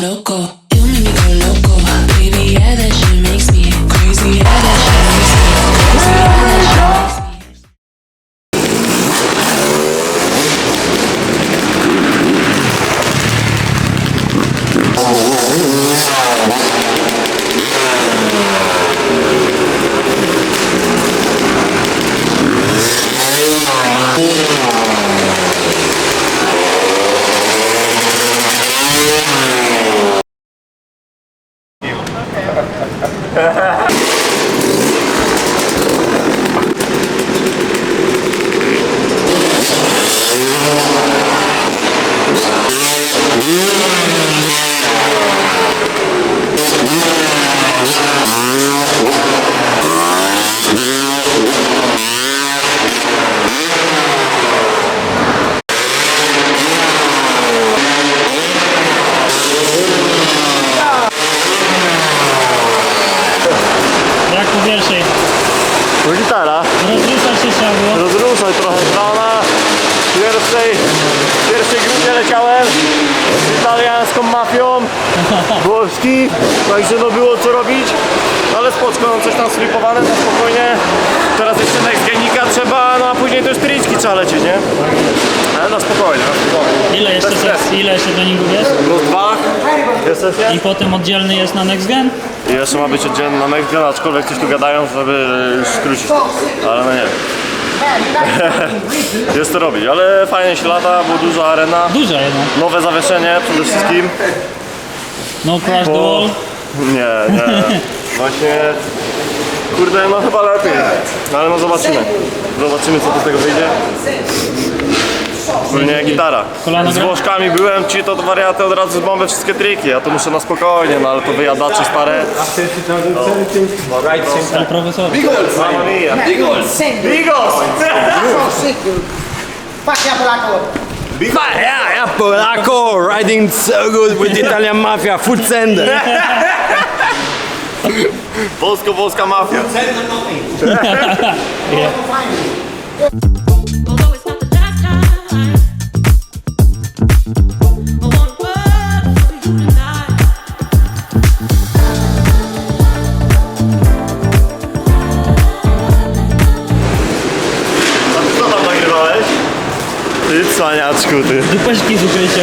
loco. Yeah. Italiańską mafią. Włoski. Także no było co robić. Ale spoczko, no coś tam sflipowane na spokojnie. Teraz jeszcze na Xgenika trzeba, no a później to już triczki trzeba lecieć, nie? Ale na spokojnie, na spokojnie. Ile jeszcze, stresu. ile jeszcze treningów jest? Plus dwa. Jesteś I potem oddzielny jest na next gen? I jeszcze ma być oddzielny na Next Gen, aczkolwiek coś tu gadają, żeby skrócić. Ale no nie wiem. Jest to robić, ale fajnie się lata, bo duża arena. Duża jedna. Nowe zawieszenie przede wszystkim. No crash the Bo... wall. Nie, nie. Właśnie... Kurde, no chyba lepiej. No ale no zobaczymy. Zobaczymy co tu z tego wyjdzie. Pewnie gitara. Z? Włoszkami byłem, ci to wariaty od razu zbombę wszystkie triki. Ja to muszę na spokojnie, no ale to wyjadacze stare. Pan profesor. Mamma mia. Sempre. Bigos! Pacchia Polaco. Ma yeah, yeah, Polacco riding so good with Italian mafia, food send. Polsko-włoska mafia. Although cwaniaczku, ty. Dupeczki z ukrycia.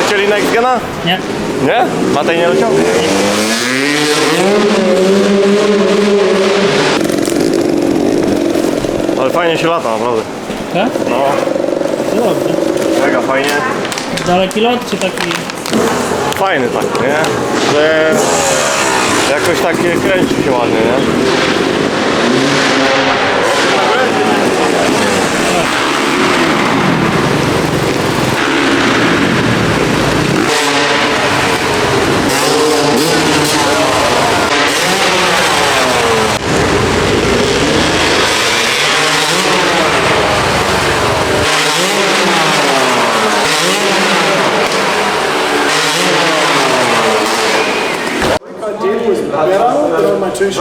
Lecieli Next Gena? Nie? Nie? Matej nie leciał? Ale fajnie się lata, naprawdę. Tak? No, To dobrze. mega fajnie. Daleki lot czy taki... Fajny tak, nie? Że jakoś takie kręci się ładnie, nie? Tschüss.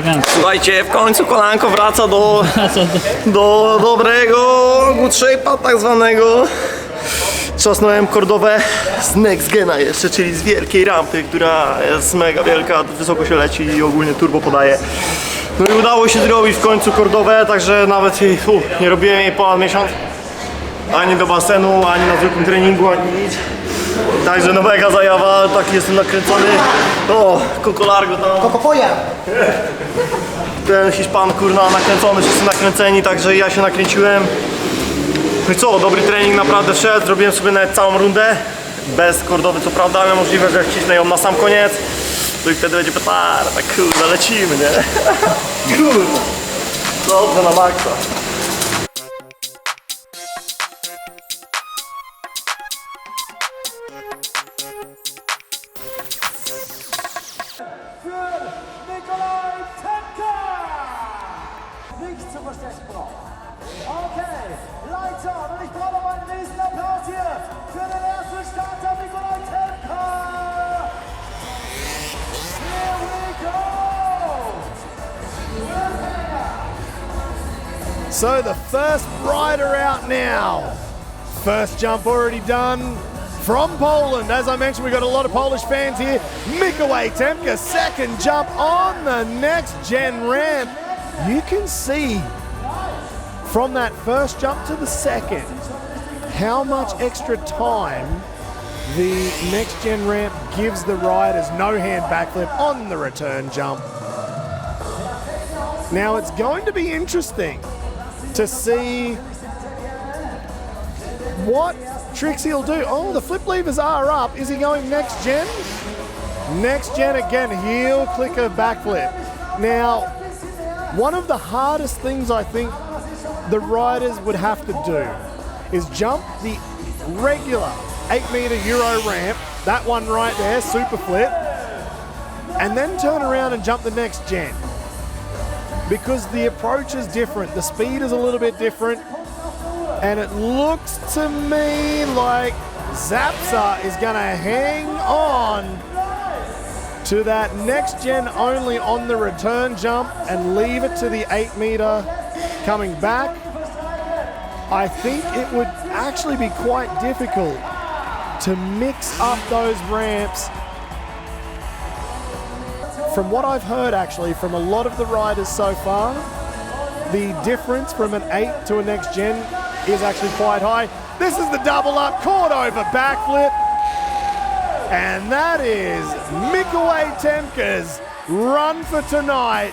Elegancko. Słuchajcie, w końcu kolanko wraca do, do dobrego good shape'a tak zwanego. Trzasnąłem kordowę z Next Gena jeszcze, czyli z wielkiej rampy, która jest mega wielka, wysoko się leci i ogólnie turbo podaje. No i udało się zrobić w końcu kordowę, także nawet jej, nie robiłem jej ponad miesiąc. Ani do basenu, ani na zwykłym treningu, ani nic. Także no mega zajawa, taki jestem nakręcony. O, Coco Largo tam. Cocopoia. ten Hiszpan kurna nakręcony, wszyscy nakręceni, także ja się nakręciłem. No i co, dobry trening naprawdę wszedł, zrobiłem sobie nawet całą rundę. bezkordowy co prawda, ale możliwe, że wcisnę ją na sam koniec, to i wtedy będzie petarda, tak kurde, lecimy, nie? Kurde, dobrze na maksa. Okay, Lights on und ich brauche noch einen Applaus hier für den ersten Starter Nikolai! Here we go! So the first rider out now. First jump already done from Poland. As I mentioned, we've got a lot of Polish fans here. Mikołaj Temka, second jump on the next gen ramp. You can see from that first jump to the second how much extra time the next gen ramp gives the riders. No hand backflip on the return jump. Now it's going to be interesting to see what tricks he'll do. Oh, the flip levers are up. Is he going next gen? Next gen again, heel click a backflip. Now, one of the hardest things I think the riders would have to do is jump the regular 8 meter Euro ramp, that one right there, super flip, and then turn around and jump the next gen. Because the approach is different, the speed is a little bit different, and it looks to me like Zapsa is going to hang on to that next gen only on the return jump and leave it to the 8 meter coming back. I think it would actually be quite difficult to mix up those ramps from what I've heard actually from a lot of the riders so far, the difference from an 8 to a next gen is actually quite high. This is the double up, caught over backflip. And that is Mikołaj Temka's run for tonight.